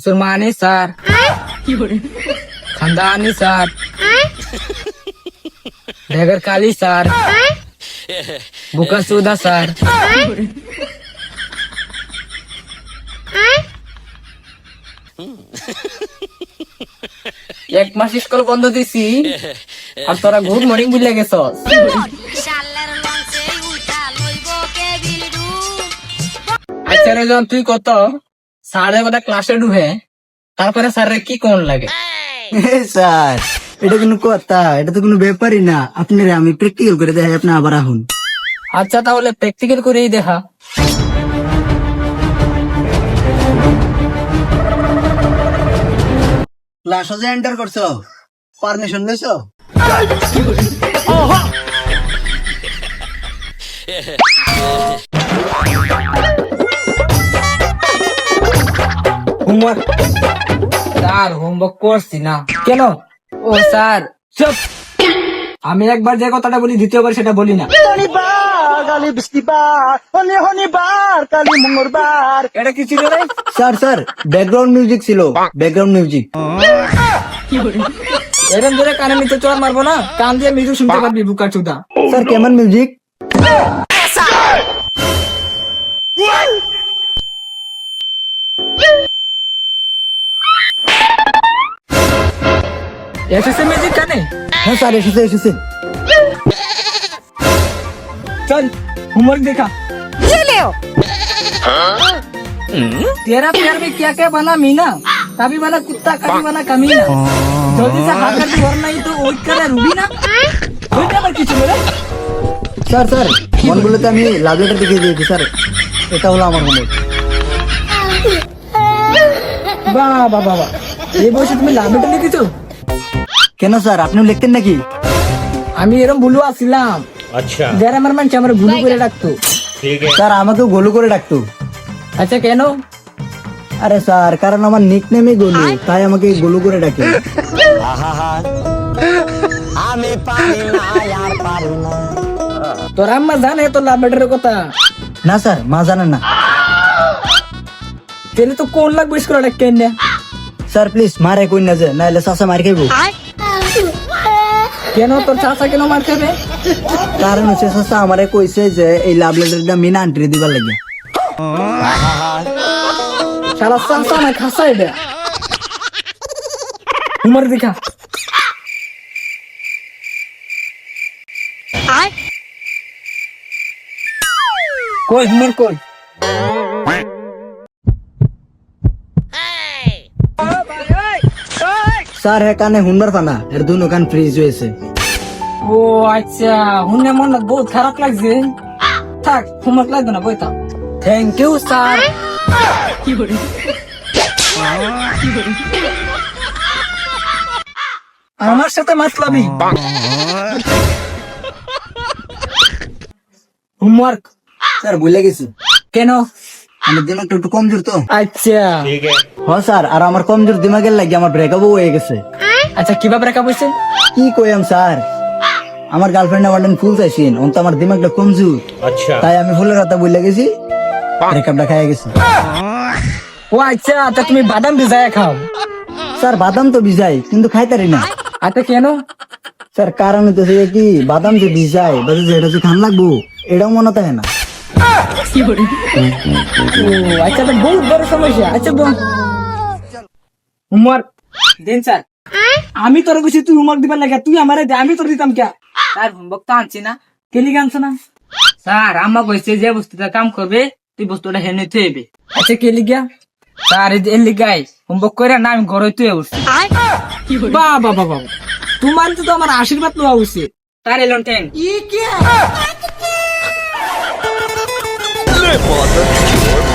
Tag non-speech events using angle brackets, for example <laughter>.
मुसलमानी सर खानदानी सर ढेगर काली सर बुका सुदा सर এক মাস স্কুল বন্ধ দিছি আর তোরা গুড মর্নিং বুঝলে গেছস শালের লঞ্চে উঠা লইব কেবিল ডুব আচ্ছা রে জন তুই কত সাড়ে বাদা ক্লাসে ঢুকে তারপরে স্যারের কি কোন লাগে? স্যার এটা কোনো কথা এটা তো কোনো ব্যাপারই না। আপনার আমি প্র্যাকটিক্যাল করে দেখাই আপনি আবার আহুন। আচ্ছা তাহলে প্র্যাকটিক্যাল করেই দেখা। ক্লাসও যে এন্টার করছ পারমিশন নিছো? <laughs> হোমওয়ার্ক স্যার হোমওয়ার্ক করছি না। কেন? ও স্যার চুপ। আমি একবার যে কথাটা বলি দ্বিতীয়বার সেটা বলি না। কালি বৃষ্টিবার হনি হনিবার কালি মঙ্গলবার এটা কি ছিল রে? স্যার স্যার ব্যাকগ্রাউন্ড মিউজিক ছিল। ব্যাকগ্রাউন্ড মিউজিক এরম ধরে কানে নিচে চোর মারবো না কান দিয়ে মিউজিক শুনতে পারবি বুকা চুদা। স্যার কেমন মিউজিক এসেছে মিউজিক কানে হ্যাঁ স্যার এসেছে এসেছে चल होमवर्क देखा ये लियो तेरा प्यार में क्या क्या बना मीना कभी बना कुत्ता कभी बना कमीना जल्दी से हाथ करके वरना ही तो ওই করে রুবি না ওইটা আবার কিছু বলে স্যার স্যার মন বলতে আমি লাভ লেটার দেখিয়ে দিয়েছি স্যার এটা হলো আমার হোমওয়ার্ক বাহ বাহ বাহ এই বয়সে তুমি লাভেটা লিখেছো কেন স্যার? আপনিও লিখতেন নাকি? আমি এরকম ভুলু আসছিলাম আচ্ছা। গ্রামের মানুষ আমার ভুলু করে ডাকতো। স্যার আমাকেও গোলু করে ডাকতো। আচ্ছা কেন? আরে স্যার কারণ আমার নিক নেমে গোলু তাই আমাকে গোলু করে ডাকে। আমি তোর আম্মা জানে তো লাভ ম্যাটারের কথা। না স্যার মা জানে না। তাহলে তো কোন লাগবে স্কুল ডাক্তার স্যার প্লিজ মারে কই না যে নাইলে চাচা মার খাইবো। কেন তোর চাচা কেন মার খাবে? কারণ হচ্ছে চাষা আমারে কইছে যে এই লাভ লেটারটা মিনা আন্টি দিবার লাগে। সারা চাচা না খাসা এটা উমর দেখা। কই উমর কই? স্যার হ্যাঁ কানে হুনবার পানা এর দুনো কান ফ্রিজ হয়েছে। ও আচ্ছা শুনে মন বহুত খারাপ লাগছে। থাক হোমওয়ার্ক লাগবে না বইতা। Thank you sir. আমার সাথে মাতলাবি হোমওয়ার্ক। স্যার ভুলে গেছি। কেন? আমার দিমাগটা একটু কমজোর তো। আচ্ছা। স্যার আর আমার কমজোর দিমাগের লাগে আমার হয়ে গেছে। আচ্ছা ব্রেকআপ হয়েছে? কি কইম স্যার? আমার গার্লফ্রেন্ড আমার ফুল চাইছেন অন্ত আমার দিমাগটা কমজোর। আচ্ছা। তাই আমি ফুলের ব্রেকআপটা গেছি ও আচ্ছা তুমি বাদাম ভিজায় খাও। স্যার বাদাম তো ভিজাই কিন্তু খাইতারি না। আচ্ছা কেন? স্যার কারণ হচ্ছে কি বাদাম যে ভিজায় যে এটা যে খান লাগবো এটাও মনে থাকে না। আচ্ছা তো বহুত বড় সমস্যা। আচ্ছা দিন স্যার। আমি তোর বলছি তুই হোমওয়ার্ক দিবার লাগে তুই আমারে দে আমি তোর দিতাম কে স্যার হোমওয়ার্ক তো আনছি না। কেলি আনছো না স্যার আমা কইছে যে বস্তুটা কাম করবে তুই বস্তুটা হেনে থইবে আচ্ছা কেলি গিয়া? স্যার এলি গাই হোমওয়ার্ক করে না আমি ঘরে তুই বাহ বাহ বাহ তোমার তো আমার আশীর্বাদ নেওয়া উচিত। তার এলন Reporta.